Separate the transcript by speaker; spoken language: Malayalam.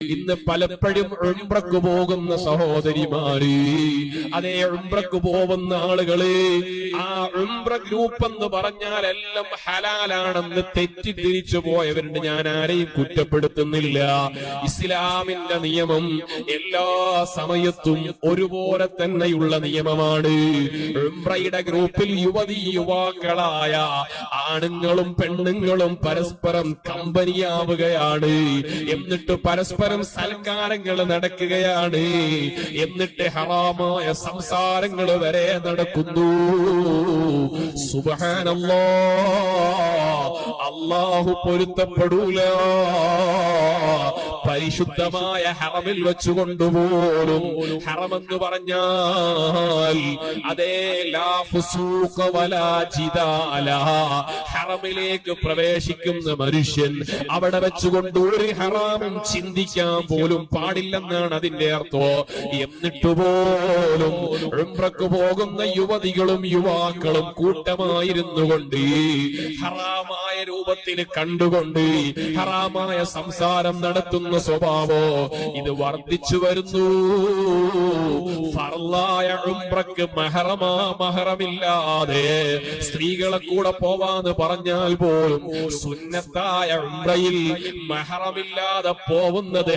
Speaker 1: ഇന്ന് പലപ്പോഴും ഉംറക്ക് പോകുന്ന സഹോദരിമാര് അതേ ഉംറക്ക് പോകുന്ന ആളുകൾ ആ ഉംറ ഗ്രൂപ്പ് എന്ന് പറഞ്ഞാൽ എല്ലാം ഹലാലാണെന്ന് തെറ്റിദ്ധരിച്ചു പോയവരുണ്ട്. ഞാൻ ആരെയും കുറ്റപ്പെടുത്തുന്നില്ല. ഇസ്ലാമിന്റെ നിയമം എല്ലാ സമയത്തും ഒരുപോലെ തന്നെയുള്ള നിയമമാണ്. ഉംറയുടെ ഗ്രൂപ്പിൽ യുവതി യുവാക്കളായ ആണുങ്ങളും പെണ്ണുങ്ങളും പരസ്പരം കമ്പനിയാവുകയാണ്. എന്നിട്ട് പരസ്പരം സൽക്കാരങ്ങൾ നടക്കുകയാണ്. എന്നിട്ട് ഹറാമായ സംസാരങ്ങൾ വരെ നടക്കുന്നു. സുബഹാനല്ലോ. അള്ളാഹു പൊരുത്തപ്പെടൂല. പരിശുദ്ധമായ ഹറമിൽ വെച്ചുകൊണ്ടുപോലും ഹറമെന്ന് പറഞ്ഞാൽ അതേ ഹറമിലേക്ക് പ്രവേശിക്കുന്ന മനുഷ്യൻ അവിടെ വെച്ചുകൊണ്ട് ഒരു ഹറാമും ചിന്തിക്കാൻ പോലും പാടില്ലെന്നാണ് അതിന്റെ അർത്ഥം. എന്നിട്ട് പോലും ഉംറക്ക് പോകുന്ന യുവതികളും യുവാക്കളും കൂട്ടമായിരുന്നു കൊണ്ട് ഹറാമായ രൂപത്തിൽ കണ്ടുകൊണ്ട് ഹറാമായ സംസാരം നടത്തുന്ന സ്വഭാവോ ഇത് വർദ്ധിച്ചു വരുന്നു. ഫർലായ ഉംറക്ക് മഹറമാ മഹറമില്ലാതെ സ്ത്രീകളെ കൂടെ പോവാന്ന് പറഞ്ഞാൽ പോലും സുന്നത്തായ ഉംറയിൽ മഹറമില്ലാതെ പോകുന്നത്